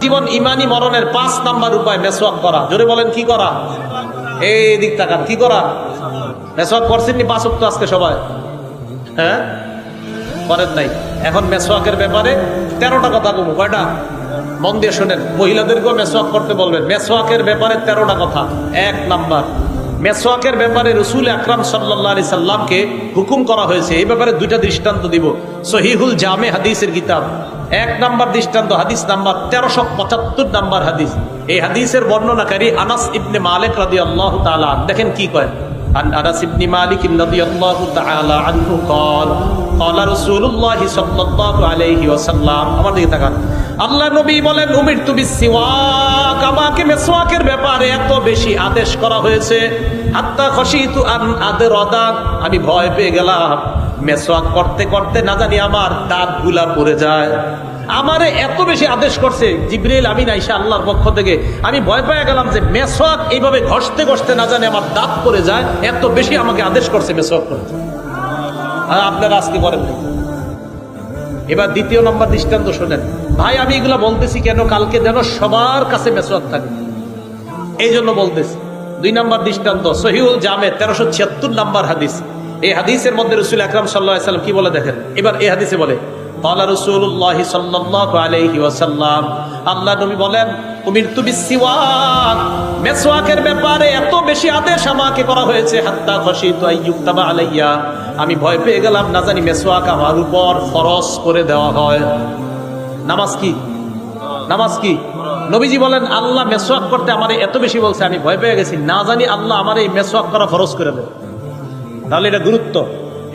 জীবন ইমানি মরণের পাঁচ নাম্বার উপায় মেসওয়াক করা। জোরে বলেন, কি করা? এই দিক তাকান, কি করা? মেসওয়াক করছেননি পাঁচ উক্ত আজকে সবাই? হ্যাঁ? করেন নাই। এখন মেসওয়াকের ব্যাপারে তেরোটা কথা বলব কয়টা? মন দিয়ে শোনেন, মহিলাদেরকেও মেসওয়াক করতে বলবেন। মেসওয়াকের ব্যাপারে তেরোটা কথা, এক নাম্বার। মেসওয়াকের ব্যাপারে রসুল আকরাম সাল্লাহ আলি সাল্লামকে হুকুম করা হয়েছে এই ব্যাপারে দুইটা দৃষ্টান্ত দিব সহিহুল জামে হাদিসের কিতাব এক নাম্বার দৃষ্টান্ত হাদিস নাম্বার তেরোশো পঁচাত্তর নাম্বার হাদিস এই হাদিসের বর্ণনাকারী আনাস ইবনে মালিক রাদি আল্লাহ তালা দেখেন কি কয় عن انس بن مالك رضي الله تعالى عنه قال قال رسول الله صلى الله عليه وسلم আমার দিকে তাকান আল্লাহ নবী বলেন, উমির তুমি সিওয়াক আমাকে মেসওয়াকের ব্যাপারে এত বেশি আদেশ করা হয়েছে। আত্মা হাত্তা খশিতু আন আদরাদা। আমি ভয় পেয়ে গেলাম। মেসওয়াক করতে করতে না জানি আমার দাঁতগুলা পড়ে যায়। আমারে এত বেশি আদেশ করছে, জিব্রিল আমিন আইসা আল্লাহর পক্ষ থেকে। আমি ভয় পেয়ে গেলাম যে মেসওয়াক এইভাবে ঘষতে ঘষতে না জানি আমার দাঁত পড়ে যায়। এত বেশি আমাকে আদেশ করছে মেসওয়াক করতে। আর আপনারা আজকে করেন নাই। এবার দ্বিতীয় নম্বর দৃষ্টান্ত শোনেন। ভাই, আমি এগুলো বলতেছি কেন? কালকে যেন সবার কাছে মেসরাত থাকে। এই জন্য বলতেছি। দুই নম্বর দৃষ্টান্ত সহিউল জামে, তেরোশো ছিয়াত্তর নম্বর হাদিস। এই হাদিসের মধ্যে রসুল আকরাম সাল্লাহ সাল্লাম কি বলে দেখেন? এবার এই হাদিসে বলে পালা রসুল্লাহ সাল্লাহ আলহি আল্লাহ নবী বলেন তুমি সিওয়াক মেসওয়াকের ব্যাপারে এত বেশি আদেশ আমাকে করা হয়েছে, হাত্তা খসি তো আলাইয়া। আমি ভয় পেয়ে গেলাম, না জানি মেসওয়াক আমার উপর খরচ করে দেওয়া হয়। নামাজ কি? নামাজ কি? নবীজি বলেন, আল্লাহ মেসোয়াক করতে আমার এত বেশি বলছে, আমি ভয় পেয়ে গেছি। না জানি আল্লাহ আমার এই মেসোয়াক করা ফরজ করে দেবে। তাহলে এটা গুরুত্ব।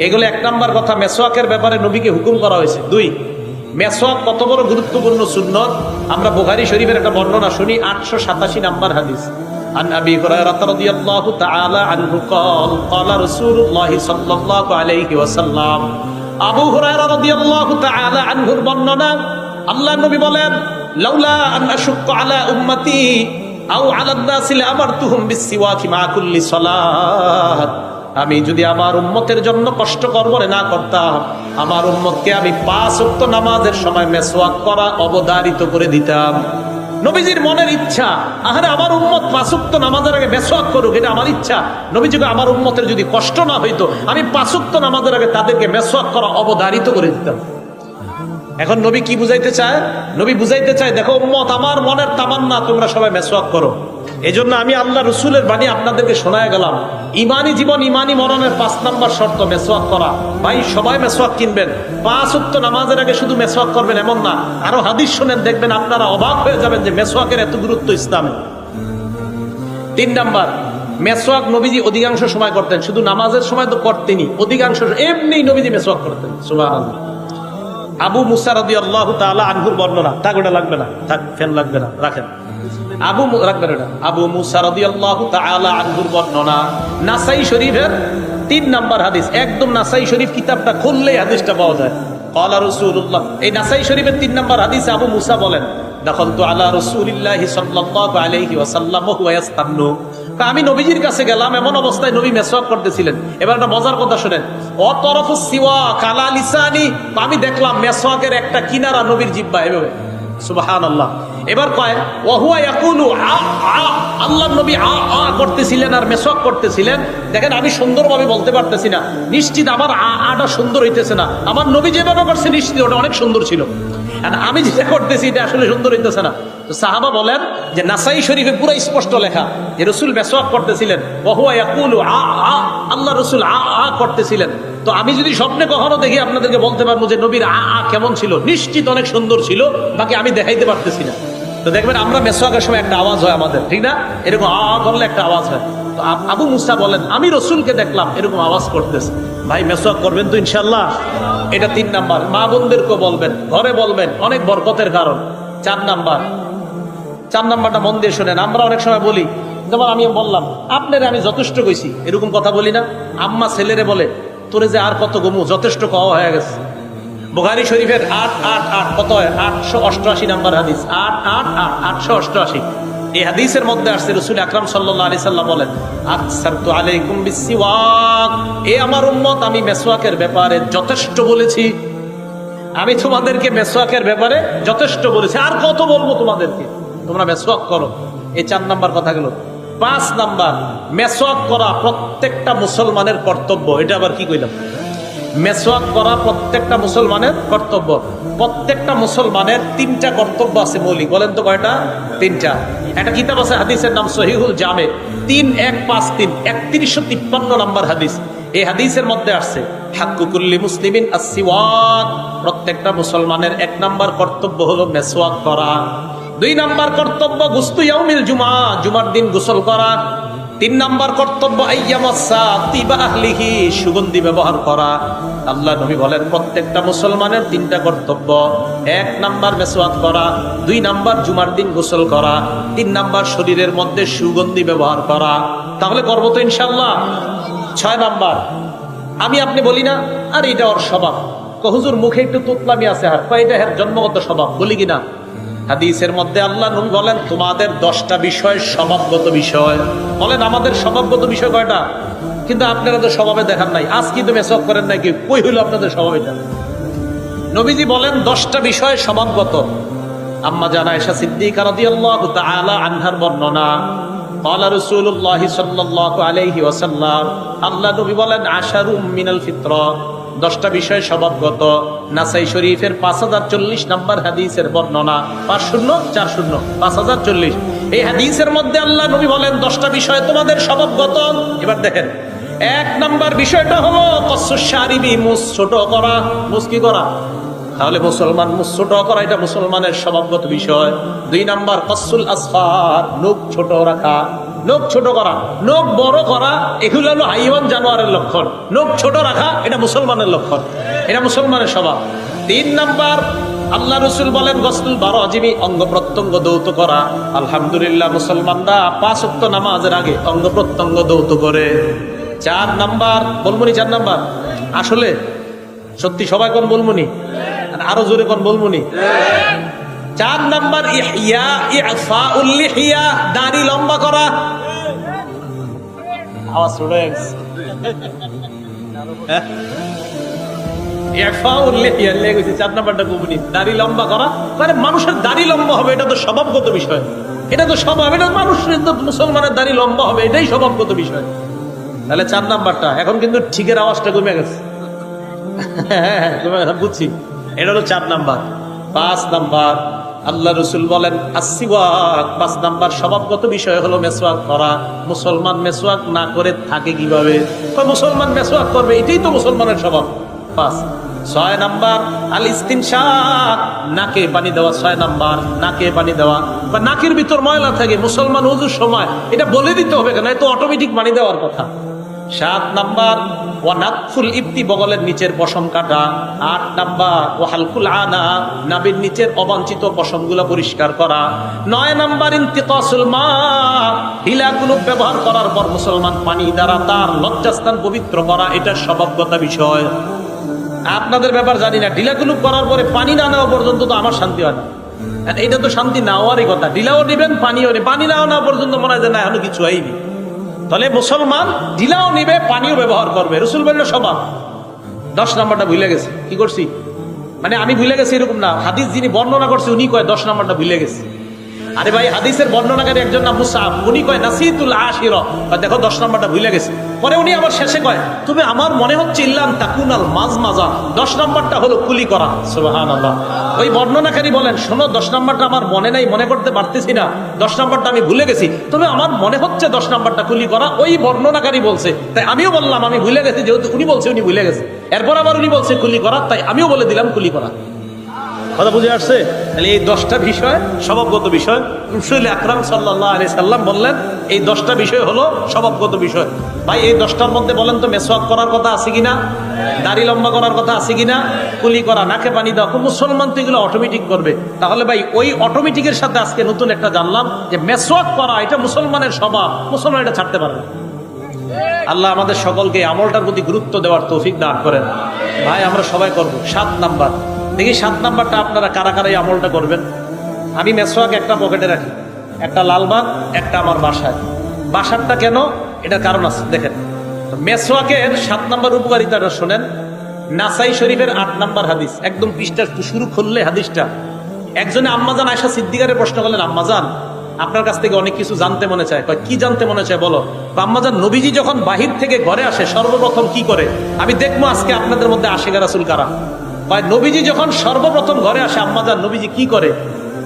এগুলো এক নাম্বার কথা, মেসোয়াকের ব্যাপারে নবীকে হুকুম করা হয়েছে। দুই, মেসোয়াক কত বড় গুরুত্বপূর্ণ সুন্নত? আমরা বুখারী শরীফের একটা বর্ণনা শুনি, আটশো সাতাশি নাম্বার হাদিস। عن ابي هريره رضي الله تعالى عنه قال قال رسول الله صلى الله عليه وسلم আবু হুরায়রা রাদিয়াল্লাহু তাআলা আনহুর বর্ণনা আল্লাহ নবী বলেন লাউলা আন আশুক্ক আলা উম্মতি আও আলা الناس لامرتهم بالسواك مع كل صلاه আমি যদি আমার উম্মতের জন্য কষ্টকর বলে না করতাম আমার উম্মতকে আমি পাঁচ উক্ত নামাজের সময় মেসওয়াক করা অবধারিত করে দিতাম। নবীজির মনের ইচ্ছা, আহারে আমার উম্মত পাঁচুক্ত নামাজের আগে মেসওয়াক করুক, এটা আমার ইচ্ছা। নবীজিকে আমার উম্মতের যদি কষ্ট না হইতো, আমি পাঁচুক্ত নামাজের আগে তাদেরকে মেসওয়াক করা অবধারিত করে দিতাম। এখন নবী কি বুঝাইতে চায়? নবী বুঝাইতে চায়, দেখো উম্মত, আমার মনের তামান্না, তোমরা সবাই মেসওয়াক করো। এই জন্য আমি আল্লাহ রসুলের বাণী আপনাদেরকে শোনায় গেলাম। ইমানি জীবন, ইমানি মরণের পাঁচ নাম্বার শর্ত, মেসওয়াক করা। ভাই, সবাই মেসওয়াক কিনবেন। পাঁচ উক্ত নামাজের আগে শুধু মেসওয়াক করবেন, এমন না। আরও হাদিস শোনেন, দেখবেন আপনারা অবাক হয়ে যাবেন যে মেসওয়াকের এত গুরুত্ব ইসলামে। তিন নাম্বার, মেসওয়াক নবীজি অধিকাংশ সময় করতেন। শুধু নামাজের সময় তো করতেনি অধিকাংশ, এমনি নবীজি মেসওয়াক করতেন। সুবাহ আবু মুসা রাদি আল্লাহ তালা আনহুর বর্ণনা। থাক ওটা লাগবে না। থাক ফ্যান লাগবে না। রাখেন। আবু রাখবেন ওটা। আবু মুসা রাদি আল্লাহ তালা আনহুর বর্ণনা। নাসাই শরীফের তিন নাম্বার হাদিস। একদম নাসাই শরীফ কিতাবটা খুললে হাদিসটা পাওয়া যায়। কলা রসুল্লাহ এই নাসাই শরীফের তিন নাম্বার হাদিসে আবু মুসা বলেন, দখলতু আলা রসুলিল্লাহ সাল্লাল্লাহু আলাইহি ওয়াসাল্লাম তা আমি নবীজির কাছে গেলাম, এমন অবস্থায় নবী মেসওয়াক করতেছিলেন। এবার একটা মজার কথা শুনেন। ও তরফ সিওয়া, কালা লিসানি আমি দেখলাম মেসওয়াকের একটা কিনারা নবীর জিব্বা এভাবে। সুবাহান আল্লাহ এবার কয়, ওহুয়া ইয়াকুলু আ আ আল্লাহ নবী আ আ করতেছিলেন আর মেসওয়াক করতেছিলেন। দেখেন আমি সুন্দরভাবে বলতে পারতেছি না। নিশ্চিত আমার আ, আটা সুন্দর হইতেছে না। আমার নবী যেভাবে করছে, নিশ্চিত ওটা অনেক সুন্দর ছিল। আর আমি যেটা করতেছি, এটা আসলে সুন্দর হইতেছে না। তো সাহাবা বলেন যে নাসাই শরীফে পুরো স্পষ্ট লেখা যে রসুল মেসওয়াক করতেছিলেন। ওহুয়া আ আল্লাহ রসুল, আ আ করতেছিলেন। তো আমি যদি স্বপ্নে কখনো দেখি, আপনাদেরকে বলতে পারব যে নবীর আ আ কেমন ছিল। নিশ্চিত অনেক সুন্দর ছিল, বাকি আমি দেখাইতে পারতেছি না। তো দেখবেন আমরা মেসওয়াকের সময় একটা আওয়াজ হয় আমাদের, ঠিক না? এরকম আ করলে একটা আওয়াজ হয়। আব- মুসা বলেন, আমি রসুলকে দেখলাম, এরকম আওয়াজ করতেছে। ভাই মেসওয়াক করবেন তো ইনশাল্লাহ এটা তিন নাম্বার। মা বোনদেরকে বলবেন, ঘরে বলবেন, অনেক বরকতের কারণ। চার নাম্বার। চার নাম্বারটা মন দিয়ে শোনেন। আমরা অনেক সময় বলি, যেমন আমি বললাম, আপনারে আমি যথেষ্ট কইছি। এরকম কথা বলি না। আম্মা ছেলেরে বলে, তোরে যে আর কত গমু, যথেষ্ট কওয়া হয়ে গেছে। বুখারি শরীফের আট আট আট, কত হয়? আটশো অষ্টআশি নাম্বার হাদিস। আট আট আট, আটশো অষ্টআশি। এই হাদিসের মধ্যে আসছে, রসুল আকরাম সাল্লাহ আলি সাল্লাম বলেন, আকসারতু আলাইকুম বিসিওয়াক। এ আমার উম্মত, আমি মেসওয়াকের ব্যাপারে যথেষ্ট বলেছি। আমি তোমাদেরকে মেসোয়াকের ব্যাপারে যথেষ্ট বলেছি। আর কত বলব তোমাদেরকে? তোমরা মেসোয়াক করো। এই চার নাম্বার কথা গেল। পাঁচ নাম্বার মেসোয়াক করা প্রত্যেকটা মুসলমানের কর্তব্য। এটা আবার কি কইলাম? মেসোয়াক করা প্রত্যেকটা মুসলমানের কর্তব্য। প্রত্যেকটা মুসলমানের তিনটা কর্তব্য আছে মৌলিক। বলেন তো কয়টা? তিনটা। একটা কিতাব আছে, হাদিসের নাম সহিহুল জামে। তিন, এক, পাঁচ, তিন। একত্রিশশো তিপ্পান্ন নম্বর হাদিস। এই হাদিসের মধ্যে আসছে হাক্কুকুল্লি মুসলিমিন আসিওয়াক প্রত্যেকটা মুসলমানের এক নাম্বার কর্তব্য হলো মেসোয়াক করা। দুই নাম্বার কর্তব্য, গুস্তু ইয়াউমিল জুমা। জুমার দিন গোসল করা। তিন নাম্বার কর্তব্য আহলিহি, সুগন্ধি ব্যবহার করা। আল্লাহ নবী বলেন, প্রত্যেকটা মুসলমানের তিনটা কর্তব্য। এক নাম্বার মেসওয়াক করা, দুই নাম্বার জুমার দিন গোসল করা, তিন নাম্বার শরীরের মধ্যে সুগন্ধি ব্যবহার করা। তাহলে করব তো ইনশাল্লাহ ছয় নাম্বার, আমি আপনি বলি না, আর এটা ওর স্বভাব। তো হুজুর, মুখে একটু তুতলামি আছে আর এটা এর জন্মগত স্বভাব। বলি কিনা হাদিসের মধ্যে আল্লাহ নুন বলেন, তোমাদের দশটা বিষয় স্বভাবগত বিষয়। বলেন, আমাদের স্বভাবগত বিষয় কয়টা? কিন্তু আপনারা তো স্বভাবে দেখান নাই। আজ কিন্তু মেসক করেন নাকি কই হইল আপনাদের স্বভাব নবীজি বলেন, দশটা বিষয় স্বভাবগত। আম্মা জানা এসা সিদ্দিক আনহার বর্ণনা আল্লাহ নবী বলেন, আশারুম মিনাল ফিত্র। দশটা বিষয় স্বভাবগত। নাসাই শরীফের পাঁচ হাজার চল্লিশ নাম্বার হাদিসের বর্ণনা। পাঁচ শূন্য, চার শূন্য, পাঁচ হাজার চল্লিশ। এই হাদিসের মধ্যে আল্লাহ নবী বলেন, দশটা বিষয় তোমাদের স্বভাবগত। এবার দেখেন, এক নাম্বার বিষয়টা হলো কসুসারিবি মুস ছোট করা। মুস কি করা? তাহলে মুসলমান মুস ছোট করা, এটা মুসলমানের স্বভাবগত বিষয়। দুই নাম্বার কসুল আসফার নোক ছোট রাখা। নোক ছোট করা নোক বড় করা, এগুলো হলো হাইওয়ান জানোয়ারের লক্ষণ। নোক ছোট রাখা, এটা মুসলমানের লক্ষণ। এটা মুসলমানের স্বভাব। তিন নাম্বার, আল্লাহ রসুল বলেন, গসুল বারো আজিমি, অঙ্গ প্রত্যঙ্গ দৌত করা। আলহামদুলিল্লাহ, মুসলমানরা পাঁচ উক্ত নামাজের আগে অঙ্গ প্রত্যঙ্গ দৌত করে। চার নাম্বার, বলমনি চার নাম্বার? আসলে, সত্যি সবাই কোন বলবনি আর জোরে কোন বলমনি? চার নাম্বার ইফাউল লিহিয়া। দাড়ি লম্বা করা আওয়াজ গেছে হ্যাঁ? লেগেছে চার নাম্বারটা বলবনি দাড়ি লম্বা করা। মানে মানুষের দাড়ি লম্বা হবে এটা তো স্বভাবগত বিষয়। এটা তো স্বভাব এটা মানুষের তো মুসলমানের দাড়ি লম্বা হবে এটাই স্বভাবগত বিষয়। তাহলে চার নাম্বারটা এখন কিন্তু ঠিকের আওয়াজটা কমে গেছে। হ্যাঁ, কমে গেছে, বুঝছি। এটা হলো চার নাম্বার। পাঁচ নাম্বার। আল্লাহ রসুল বলেন আসিওয়াক পাঁচ নাম্বার স্বভাবগত বিষয় হলো মেসওয়াক করা। মুসলমান মেসওয়াক না করে থাকে কীভাবে? মুসলমান মেসওয়াক করবে এটাই তো মুসলমানের স্বভাব। পাঁচ। ছয় নাম্বার আল ইস্তিনশাক নাকে পানি দেওয়া, ছয় নাম্বার, নাকে পানি দেওয়া। বা নাকের ভিতর ময়লা থাকে, মুসলমান উজুর সময়, এটা বলে দিতে হবে কেন? এ তো অটোমেটিক পানি দেওয়ার কথা। সাত নাম্বার ও নাকফুল ইফতি বগলের নিচের পশম কাটা আট নাম্বার ও হালকুল আনা, নাবির নিচের অবাঞ্ছিত পশমগুলো পরিষ্কার করা। নয় নাম্বার, ইন্তিকাসুল মা, হিলাগুলো ব্যবহার করার পর মুসলমান পানি দ্বারা তার লজ্জাস্থান পবিত্র করা, এটা স্বভাবগতা বিষয়। আপনাদের ব্যাপার জানি না, ঢিলাগুলো করার পরে পানি না নেওয়া পর্যন্ত তো আমার শান্তি হয় না। এটা তো শান্তি নেওয়ারই কথা। ঢিলাও নেবেন, পানিও নেই পানি না নেওয়া পর্যন্ত মনে হয় যে, না, এখনও কিছু হয়নি। তাহলে মুসলমান ঢিলাও নিবে, পানিও ব্যবহার করবে। রসুল বলল, সমান। দশ নাম্বারটা ভুলে গেছে। কি করছি? মানে আমি ভুলে গেছি এরকম না। হাদিস যিনি বর্ণনা করছে, উনি কয়, দশ নাম্বারটা ভুলে গেছে। আরে ভাই, হাদিসের বর্ণনাকারী একজন নাম মুসাফ উনি কয়, নাসিতুল আশির। দেখো, দশ নাম্বারটা ভুলে গেছে। পরে উনি আবার শেষে কয়, তুমি আমার মনে হচ্ছে ইল্লাম তাকুনাল মাজ মাজা দশ নাম্বারটা হলো কুলি করা। সুবাহান ওই বর্ণনাকারী বলেন, শোনো, দশ নাম্বারটা আমার মনে নাই, মনে করতে পারতেছি না। দশ নাম্বারটা আমি ভুলে গেছি। তবে আমার মনে হচ্ছে দশ নাম্বারটা কুলি করা। ওই বর্ণনাকারী বলছে, তাই আমিও বললাম, আমি ভুলে গেছি, যেহেতু উনি বলছে, উনি ভুলে গেছে। এরপর আবার উনি বলছে, কুলি করা। তাই আমিও বলে দিলাম, কুলি করা। কথা বুঝে আসছে? তাহলে এই দশটা বিষয়, স্বভাবগত বিষয়, রসুল আকরাম সাল্লাহ আলি সাল্লাম বললেন, এই দশটা বিষয় হলো স্বভাবগত বিষয়। ভাই, এই দশটার মধ্যে বলেন তো মেসওয়াক করার কথা আছে কিনা? দাড়ি লম্বা করার কথা আছে কিনা? কুলি করা, নাকে পানি দেওয়া মুসলমান তো এগুলো অটোমেটিক করবে। তাহলে ভাই, ওই অটোমেটিকের সাথে আজকে নতুন একটা জানলাম যে মেসওয়াক করা, এটা মুসলমানের স্বভাব, মুসলমান এটা ছাড়তে পারবে আল্লাহ আমাদের সকলকে আমলটার প্রতি গুরুত্ব দেওয়ার তৌফিক দান করেন। ভাই, আমরা সবাই করব। সাত নাম্বার। দেখি সাত নাম্বারটা আপনারা কারা কারা এই আমলটা করবেন? আমি মেসোয়াক একটা পকেটে রাখি। একটা লালবাগ, একটা আমার বাসায়। বাসারটা কেন? এটার কারণ আছে, দেখেন। মেসোয়াকের সাত নাম্বার উপকারিতাটা শোনেন। নাসাই শরীফের আট নাম্বার হাদিস। একদম পৃষ্ঠা শুরু খুললে হাদিসটা। একজনে আম্মাজান আয়সা সিদ্দিকারের প্রশ্ন করলেন, আম্মাজান, আপনার কাছ থেকে অনেক কিছু জানতে মনে চায়। কি জানতে মনে চায় বলো? আম্মাজান নবীজি যখন বাহির থেকে ঘরে আসে, সর্বপ্রথম কি করে? আমি দেখব আজকে আপনাদের মধ্যে আশেগা রাসুল কারা। কয় নবীজি যখন সর্বপ্রথম ঘরে আসে আম্মাজান নবীজি কি করে?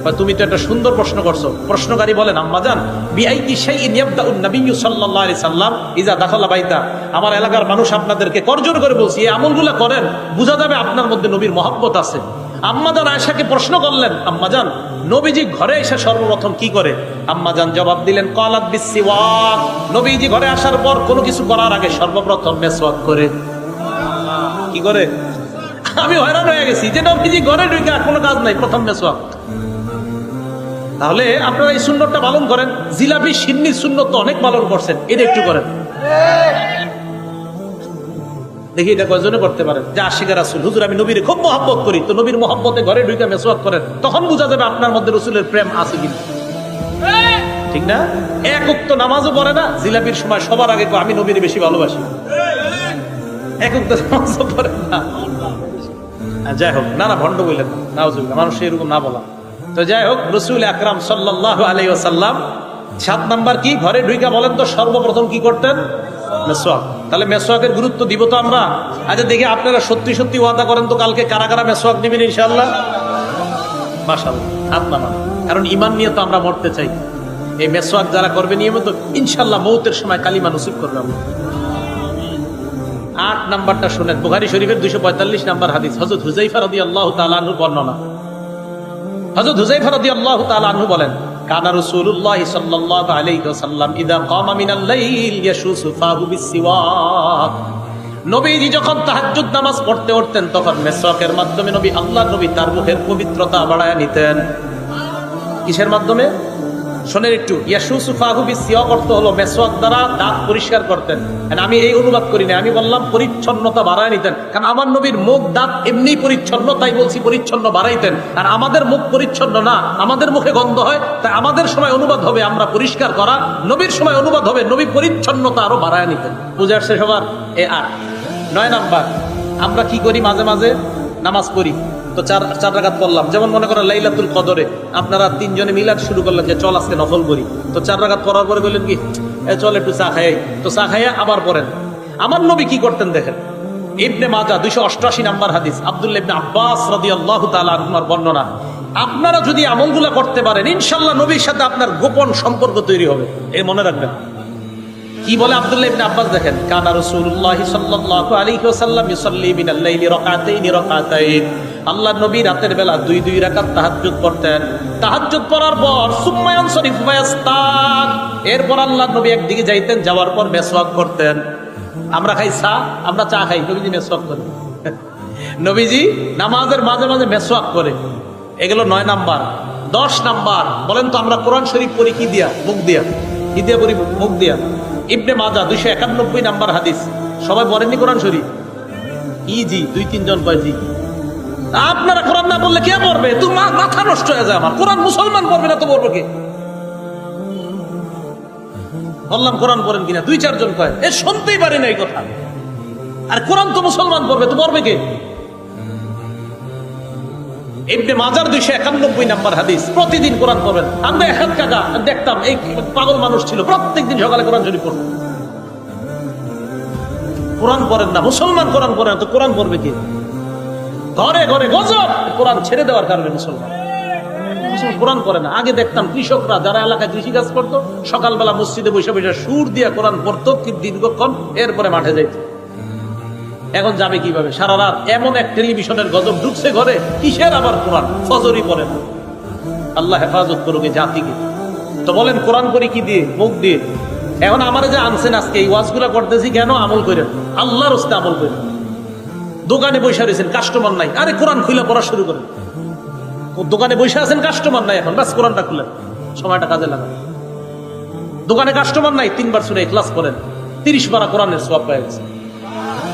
কয়, তুমি তো একটা সুন্দর প্রশ্ন করছ। প্রশ্নকারী বলেন আম্মাজান বিআই কি সেই ইয়াবদাউন নবিয়্যু সাল্লাল্লাহু আলাইহি সাল্লাম ইজা দাখালা বাইতা। আমার এলাকার মানুষ আপনাদেরকে করজোর করে বলছি এই আমলগুলো করেন বোঝা যাবে আপনার মধ্যে নবীর মহব্বত আছে। আম্মাজান আয়েশাকে প্রশ্ন করলেন আম্মাজান নবীজি ঘরে এসে সর্বপ্রথম কি করে? আম্মাজান জবাব দিলেন কলাত বিসিওয়াক। নবীজি ঘরে আসার পর কোনো কিছু করার আগে সর্বপ্রথম মেসওয়াক করে। কি করে? আমি হয়রান হয়ে গেছি। যে নবীজি ঘরে ঢুকে আর কোনো কাজ নাই, প্রথম মেসওয়াক তাহলে আপনারা এই সুন্নতটা পালন করেন। জিলাপি, সিন্নি সুন্নত তো অনেক পালন করছেন, এটা একটু করেন। দেখি এটা কয়জনে করতে পারেন? যে আশিকা রাসুল, হুজুর, আমি নবীর খুব মহব্বত করি। তো নবীর মহব্বতে ঘরে ঢুকে মেসওয়াক করেন। তখন বোঝা যাবে আপনার মধ্যে রসুলের প্রেম আছে কিনা। ঠিক না? এক উক্ত নামাজও পড়ে না, জিলাপির সময় সবার আগে আমি নবীর বেশি ভালোবাসি। এক উক্ত নামাজও পড়ে না। যাই হোক না না ভণ্ড বললেন না মানুষ এরকম না বলা। তো যাই হোক, রসুল আকরাম সাল্লাহ আলাই সাল্লাম সাত নাম্বার কি, ঘরে ঢুইকা বলেন তো, সর্বপ্রথম কি করতেন? মেসোয়াক। তাহলে মেসোয়াকের গুরুত্ব দিব তো আমরা? আচ্ছা দেখি আপনারা সত্যি সত্যি ওয়াদা করেন তো, কালকে কারা কারা মেসোয়াক নেবেন ইনশাল্লাহ মাশাল্লাহ হাত নামান। কারণ ইমান নিয়ে তো আমরা মরতে চাই। এই মেসোয়াক যারা করবে নিয়মিত ইনশাল্লাহ মৌতের সময় কালিমা নসিব করবে আমরা। আট নাম্বারটা শুনেন। বুখারি শরীফের দুইশো পঁয়তাল্লিশ নাম্বার হাদিস। হজরত হুজাইফা রদি আল্লাহ তালু বর্ণনা। হজরত হুজাইফা রদি আল্লাহ তালু বলেন, কানা রাসূলুল্লাহ সাল্লাল্লাহু আলাইহি ওয়াসাল্লাম ইদা কামা মিনাল লাইল ইয়াশুসু ফাহু বিসিওয়াক। নবীজি যখন তাহাজ্জুদ নামাজ পড়তে উঠতেন, তখন মেসওয়াকের মাধ্যমে নবী আল্লাহ নবী তার মুখের পবিত্রতা বাড়ায় নিতেন। কিসের মাধ্যমে? শোনেন একটু, ইয়াসুসুফাহু বিসিওয়াক অর্থ হলো মেসওয়াক দ্বারা দাঁত পরিষ্কার করতেন। আমি এই অনুবাদ করি না আমি বললাম পরিচ্ছন্নতা বাড়ায় নিতেন। কারণ আমার নবীর মুখ, দাঁত এমনি পরিচ্ছন্ন, তাই বলছি পরিচ্ছন্ন বাড়াইতেন। আর আমাদের মুখ পরিচ্ছন্ন না, আমাদের মুখে গন্ধ হয়, তাই আমাদের সময় অনুবাদ হবে আমরা পরিষ্কার করা, নবীর সময় অনুবাদ হবে নবী পরিচ্ছন্নতা আরও বাড়ায় নিতেন। বুঝে আসছে সবার এ আট নয় নাম্বার, আমরা কি করি মাঝে মাঝে? নামাজ পড়ি। তো চার চার রাকাত পড়লাম। যেমন মনে করেন লাইলাতুল কদরে, আপনারা তিনজনে মিলাদ শুরু করলেন যে চল আজকে নফল করি। তো চার রাকাত পড়ার পরে বললেন কি, এ চল একটু চা খাই। তো চা খাইয়া আবার পড়েন। আমার নবী কি করতেন দেখেন? ইবনে মাজা, দুইশো অষ্টআশি নাম্বার হাদিস আবদুল্লা ইবনে আব্বাস রাদিয়াল্লাহু তাআলা আনহুর বর্ণনা। আপনারা যদি আমলগুলা করতে পারেন ইনশাল্লাহ নবীর সাথে আপনার গোপন সম্পর্ক তৈরি হবে। এই মনে রাখবেন। কি বলে আব্দুল্লাহ ইবনে আব্বাস দেখেন? কানা রাসূলুল্লাহ সাল্লাল্লাহু আলাইহি ওয়াসাল্লাম ইউসাল্লি মিনাল লাইলি রাকাতাইন রাকাতাইন। আল্লাহ নবী রাতের বেলা দুই দুই রাকাত তাহাজ্জুদ পড়তেন। তাহাজ্জুদ পড়ার পর সুম্মা ইয়ানসরিফ ফায়াস্তাক। এরপর আল্লাহ নবী একদিকে যাইতেন, যাওয়ার পর মেসওয়াক করতেন। আমরা খাই চা, আমরা চা খাই। নবীজি মেসওয়াক করেন। নবীজি নামাজের মাঝে মাঝে মেসওয়াক করে। এগুলো নয় নাম্বার, দশ নাম্বার। বলেন তো আমরা কোরআন শরীফ পড়ি কি দিয়া, মুখ দিয়া? কি দিয়া পড়ি মুখ দিয়া। ইবনে মাজা দুইশো একানব্বই নাম্বার হাদিস। সবাই পড়েননি কোরআন শরীফ? ই জি দুই, তিনজন কয় জি? আপনারা কোরআন না বললে কে পড়বে? তুই মাথা নষ্ট হয়ে যায় আমার। কোরআন মুসলমান পড়বে না তো পড়বে কে? বললাম, কোরআন পড়েন কিনা? দুই, চারজন কয়। এ শুনতেই পারি না এই কথা। আর কোরআন তো মুসলমান পড়বে, তো পড়বে কে? ইবনে মাজার দুইশো একানব্বই নাম্বার হাদিস। প্রতিদিন কোরআন পড়বেন। আমরা এক কাকা দেখতাম, এই পাগল মানুষ ছিল, প্রত্যেকদিন সকালে কোরআন শরীফ পড়বেন কোরআন পড়েন না, মুসলমান কোরআন পড়েন তো কোরআন পড়বে কি? ঘরে ঘরে গজব, কোরআন ছেড়ে দেওয়ার কারণে মুসলমান। কোরআন পড়ে না। আগে দেখতাম কৃষকরা, যারা এলাকায় কৃষি কাজ করতো, সকালবেলা মসজিদে বসে বসে সুর দিয়ে কোরআন পড়তো দীর্ঘক্ষণ, এরপরে মাঠে যাইতো। এখন যাবে কীভাবে? সারা রাত এমন এক টেলিভিশনের গজব ঢুকছে ঘরে, কিসের আবার কোরআন? ফজরই না। আল্লাহ হেফাজত করুক জাতিকে। তো বলেন, কোরআন করি কি দিয়ে? মুখ দিয়ে। এখন আমার যে আনছেন আজকে, এই ওয়াজগুলা করতেছি কেন? আমল করেন। আল্লাহর হস্তে আমল করেন। দোকানে বসে রয়েছেন কাস্টমার নাই। আরে, কোরআন খুলে পড়া শুরু করেন। দোকানে বসে আছেন কাস্টমার নাই এখন। বাস, কোরআনটা খুলেন। সময়টা কাজে লাগান। দোকানে কাস্টমার নাই, তিনবার শুনে ক্লাস করেন তিরিশ বারা কোরআনের সব পেয়ে গেছে।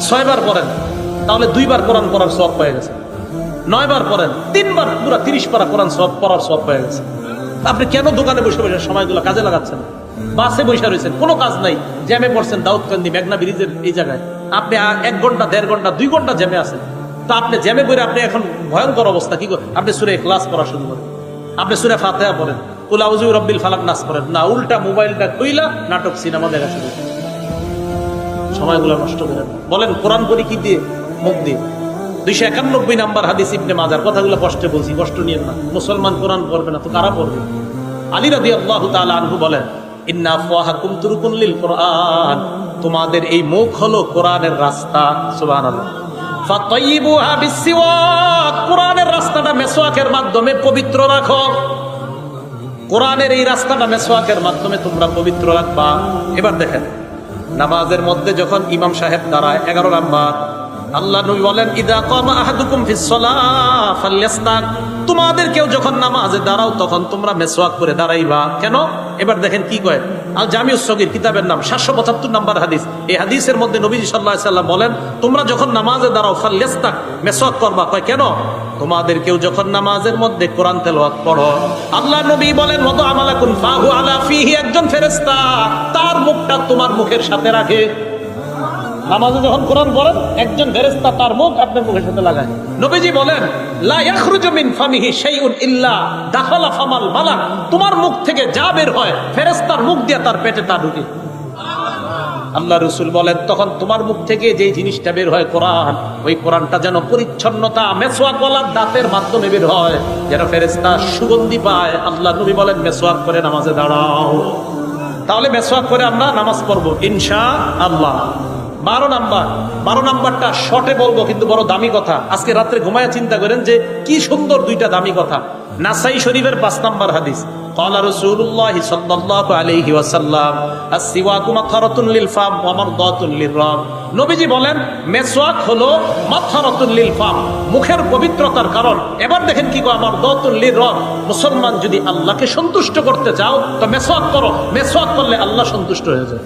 ছয়বার পড়েন, তাহলে দুইবার কোরআন পড়ার সব পেয়ে গেছে। নয়বার পড়েন, তিনবার, পুরো তিরিশ পারা কোরআন সব পড়ার সব পেয়ে গেছে। আপনি কেন দোকানে বসে বসে সময়গুলো কাজে লাগাচ্ছেন? বাসে বসে রয়েছেন, কোনো কাজ নাই, জ্যামে পড়ছেন দাউদকান্দি মেঘনা ব্রিজের এই জায়গায়। আপনি এক ঘণ্টা, দেড় ঘণ্টা, দুই ঘণ্টা জ্যামে আছেন। তো আপনি জ্যামে করে আপনি এখন ভয়ঙ্কর অবস্থা, কি করেন আপনি সুরে ক্লাস পড়া শুরু করেন। আপনি সুরে ফাতেহা পড়েন। উলাউজু রব্বিল ফালাক, নাস পড়েন। না, উল্টা মোবাইলটা কইলা নাটক, সিনেমা দেখা শুরু করেন। সময়গুলো নষ্ট করে বলেন, কোরআন পড়ি কি দিয়ে? মুখ দিয়ে। দুইশো একানব্বই নাম্বার হাদিস ইবনে মাজার, কথাগুলো কষ্টে বলছি, কষ্ট নিয়ে না। মুসলমান কোরআন পড়বে না, তো কারা পড়বে? আলী রাদি আল্লাহ তাআলা আনহু বলেন, ইন্না আফওয়াহাকুম তুরকুন কোরআন। তোমাদের এই মুখ হলো কোরআনের রাস্তা ফাতাইয়িবুহা কোরআনের রাস্তাটা মেসওয়াকের মাধ্যমে পবিত্র রাখো। কোরআনের এই রাস্তাটা মেসওয়াকের মাধ্যমে তোমরা পবিত্র রাখবা। এবার দেখেন নামাজের মধ্যে যখন ইমাম সাহেব দাঁড়ায়, এগারো নাম্বার, আল্লাহ নবী বলেন, ইদা কামা আহাদুকুম তোমাদের কেউ যখন নামাজে দাঁড়াও, তখন তোমরা মেসওয়াক করে দাঁড়াইবা। কেন? এবার দেখেন কি কয়, আল জামিউস সগীর কিতাবের নাম, সাতশো পঁচাত্তর নাম্বার হাদিস। এই হাদিসের মধ্যে নবীজি সাল্লাহ সাল্লাম বলেন, তোমরা যখন নামাজে দাঁড়াও ফালইয়াস্তাক মেসওয়াক করবা। কয়, কেন? তোমাদের কেউ যখন নামাজের মধ্যে কোরআন তেলাওয়াত পড়ো, আল্লাহ নবী বলেন মতো আমালাকুন ফাহু আলা ফিহি একজন ফেরেশতা, তার মুখটা তোমার মুখের সাথে রাখে। নামাজে যখন কোরআন পড়েন, একজন ফেরেশতা তার মুখ আপনার মুখের সাথে লাগায়। নবীজি বলেন, লা ইয়াখরুজু মিন ফামিহি শাইউন ইল্লা দাখালা ফামাল মালাক তোমার মুখ থেকে যা বের হয়, ফেরেশতার মুখ দিয়ে তার পেটে তা ঢুকে। আল্লাহ রসুল বলেন, তখন তোমার মুখ থেকে যে জিনিসটা বের হয় কোরআন, ওই কোরআনটা যেন পরিচ্ছন্নতা মেসোয়াক বলার দাঁতের মাধ্যমে বের হয়, যেন ফেরেস্তা সুগন্ধি পায়। আল্লাহ নবী বলেন মেসোয়াক করে নামাজে দাঁড়াও। তাহলে মেসোয়াক করে আমরা নামাজ পড়ব ইনশা আল্লাহ বারো নাম্বার, বারো নাম্বারটা শর্টে বলব, কিন্তু বড় দামি কথা। আজকে রাত্রে ঘুমায় চিন্তা করেন যে, কি সুন্দর দুইটা দামি কথা। নাসাই শরীফের পাঁচ নাম্বার হাদিস قال رسول الله صلى الله عليه وسلم السواك مطهرة للفم ومرضاة للرب নবীজি বলেন মেসওয়াক হলো মাথারাতুল লিল ফাম মুখের পবিত্রতার কারণ এবার দেখেন কি কয় আমার দাতুল লির রব মুসলমান যদি আল্লাহকে সন্তুষ্ট করতে চাও তো মেসওয়াক করো মেসওয়াক করলে আল্লাহ সন্তুষ্ট হয়ে যায়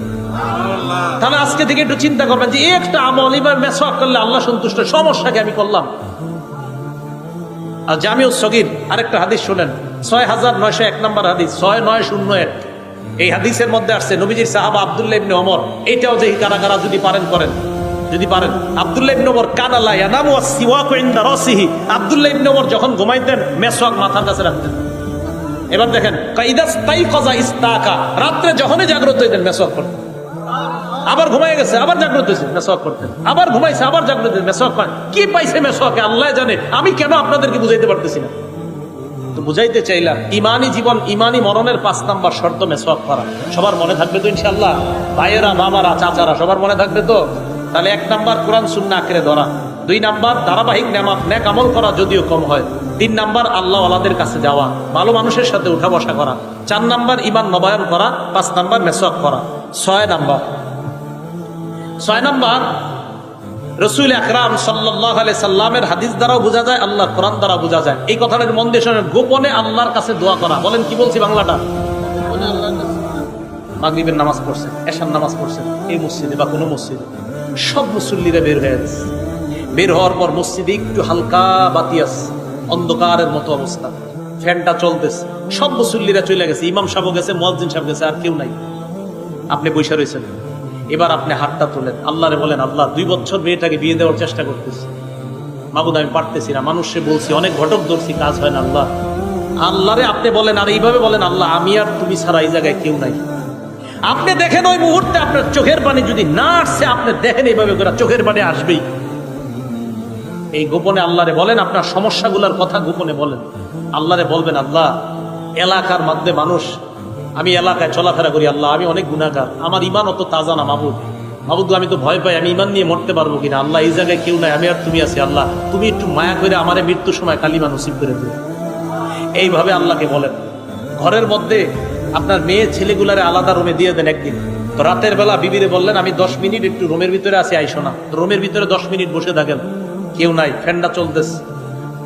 তাহলে আজকে থেকে একটু চিন্তা করবেন যে এই একটা আমল এবার মেসওয়াক করলে আল্লাহ সন্তুষ্ট সমস্যাকে আমি করলাম আর জামিউ সগির, আরেকটা হাদিস শুনেন। ছয় হাজার নয়শো এক নম্বর হাদিস, ছয় নয় শূন্য এক। এই হাদিসের মধ্যে আসছে, নবীজির সাহাবা আব্দুল্লাহ ইবনে ওমর। এইটাও যে কারা কারা যদি পারেন, করেন। যদি পারেন। আব্দুল্লাহ ইবনে ওমর কানালা ইয়ানামু ওয়াসিওয়াকু ইনদা রাসিহি। আব্দুল্লাহ ইবনে ওমর যখন ঘুমাইতেন মেসওয়াক মাথার কাছে রাখতেন। এবার দেখেন কাইদাস তাই কজা ইস্তাকা। রাত্রে যখনই জাগ্রত হইতেন, মেসওয়াক করতেন আবার ঘুমাই গেছে, আবার জাগ্রত হয়েছে মেসওয়াক করতেন আবার ঘুমাইছে, আবার জাগ্রত হয়েছে মেসওয়াক করেন কি পাইছে মেসওয়াকে আল্লাহ জানে। আমি কেন আপনাদেরকে বুঝাইতে পারতেছি না? বুঝাইতে চাইলাম, ইমানি জীবন, ইমানি মরণের পাঁচ নাম্বার শর্ত মেসওয়াক করা। সবার মনে থাকবে তো ইনশাল্লাহ ভাইয়েরা মামারা চাচারা, সবার মনে থাকবে তো? তাহলে এক নাম্বার কোরআন শূন্য আঁকড়ে ধরা। দুই নাম্বার, ধারাবাহিক নেমাক ন্যাক আমল করা যদিও কম হয়। তিন নাম্বার আল্লাহ আলাদের কাছে যাওয়া, ভালো মানুষের সাথে উঠা বসা করা। চার নাম্বার ইমান নবায়ন করা। পাঁচ নাম্বার মেসওয়াক করা। ছয় নাম্বার ছয় নাম্বার, রসুল আকরাম সাল্লাহ সাল্লামের হাদিস দ্বারাও বোঝা যায় আল্লাহ কোরআন দ্বারা বোঝা যায়। এই কথাটার মন দিয়ে শোনেন গোপনে আল্লাহর কাছে দোয়া করা। বলেন, কি বলছি বাংলাটা? মাগরিবের নামাজ পড়ছেন এশার নামাজ পড়ছেন এই মসজিদে বা কোনো মসজিদে। সব মুসল্লিরা বের হয়ে আছে বের হওয়ার পর মসজিদে একটু হালকা বাতি আছে, অন্ধকারের মতো অবস্থা। ফ্যানটা চলতেছে, সব মুসল্লিরা চলে গেছে। ইমাম সাহেব গেছে মসজিদ সাহেব গেছে, আর কেউ নাই। আপনি বৈশা রয়েছেন। এবার আপনি হাতটা তোলেন। আল্লাহরে বলেন, আল্লাহ, দুই বছর মেয়েটাকে বিয়ে দেওয়ার চেষ্টা করতেছি। মাবুদ আমি পারতেছি না। মানুষে বলছি, অনেক ঘটক ধরছি, কাজ হয় না, আল্লাহ। আল্লাহরে আপনি বলেন, আর এইভাবে বলেন, আল্লাহ, আমি আর তুমি ছাড়া এই জায়গায় কেউ নাই। আপনি দেখেন ওই মুহূর্তে আপনার চোখের পানি যদি না আসছে, আপনি দেখেন এইভাবে করে চোখের পানি আসবেই। এই গোপনে আল্লাহরে বলেন, আপনার সমস্যাগুলোর কথা গোপনে বলেন। আল্লাহরে বলবেন, আল্লাহ, এলাকার মধ্যে মানুষ আমি এলাকায় চলাফেরা করি, আল্লাহ, আমি অনেক গুণাগার আমার ইমান অত তাজা না মাবুদ। মাবুদ আমি তো ভয় পাই, আমি ইমান নিয়ে মরতে পারব কিনা? আল্লাহ, এই জায়গায় কেউ নাই, আমি আর তুমি আছি, আল্লাহ। তুমি একটু মায়া করে আমারে মৃত্যুর সময় কালিমা নসিব করে দিও। এইভাবে আল্লাহকে বলেন। ঘরের মধ্যে আপনার মেয়ে ছেলেগুলারে আলাদা রুমে দিয়ে দেন একদিন। তো রাতের বেলা বিবিরে বললেন, আমি দশ মিনিট একটু রুমের ভিতরে আসি আইসো না। রুমের ভিতরে দশ মিনিট বসে থাকেন। কেউ নাই, ফ্যানটা চলতেছে।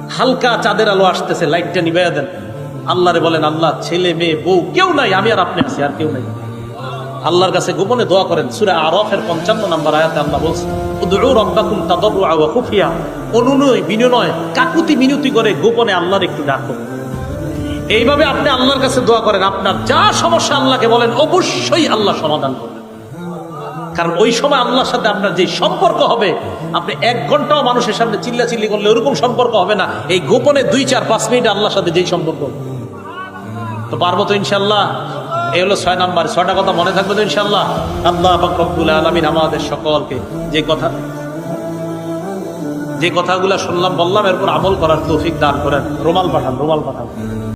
হালকা চাঁদের আলো আসতেছে, লাইটটা নিবে দেন। আল্লাহরে বলেন, আল্লাহ, ছেলে, মেয়ে, বউ, কেউ নাই, আমি আর আপনি আছি, আর কেউ নাই। আল্লাহর কাছে গোপনে দোয়া করেন, সুরে আরফের পঞ্চান্ন নাম্বার আয়াতে আল্লাহ বলছে অনুনয়, বিনয়, কাকুতি করে গোপনে আল্লাহর একটু এইভাবে আপনি আল্লাহর কাছে দোয়া করেন, আপনার যা সমস্যা আল্লাহকে বলেন, অবশ্যই আল্লাহ সমাধান কারণ ওই সময় আল্লাহর সাথে আপনার যে সম্পর্ক হবে, আপনি এক ঘন্টাও মানুষের সামনে চিল্লা চিল্লি করলে ওরকম সম্পর্ক হবে না। এই গোপনে দুই, চার, পাঁচ মিনিট আল্লাহর সাথে যেই সম্পর্ক। তো পারব তো ইনশাল্লাহ এই হলো ছয় নাম্বার। ছয়টা কথা মনে থাকবে তো ইনশাল্লাহ আল্লাহ রব্বুল আলমিন আমাদের সকলকে যে কথা যে কথাগুলো শুনলাম, বললাম, এরপর আমল করার তৌফিক দান করেন। রুমাল পাঠান রুমাল পাঠান।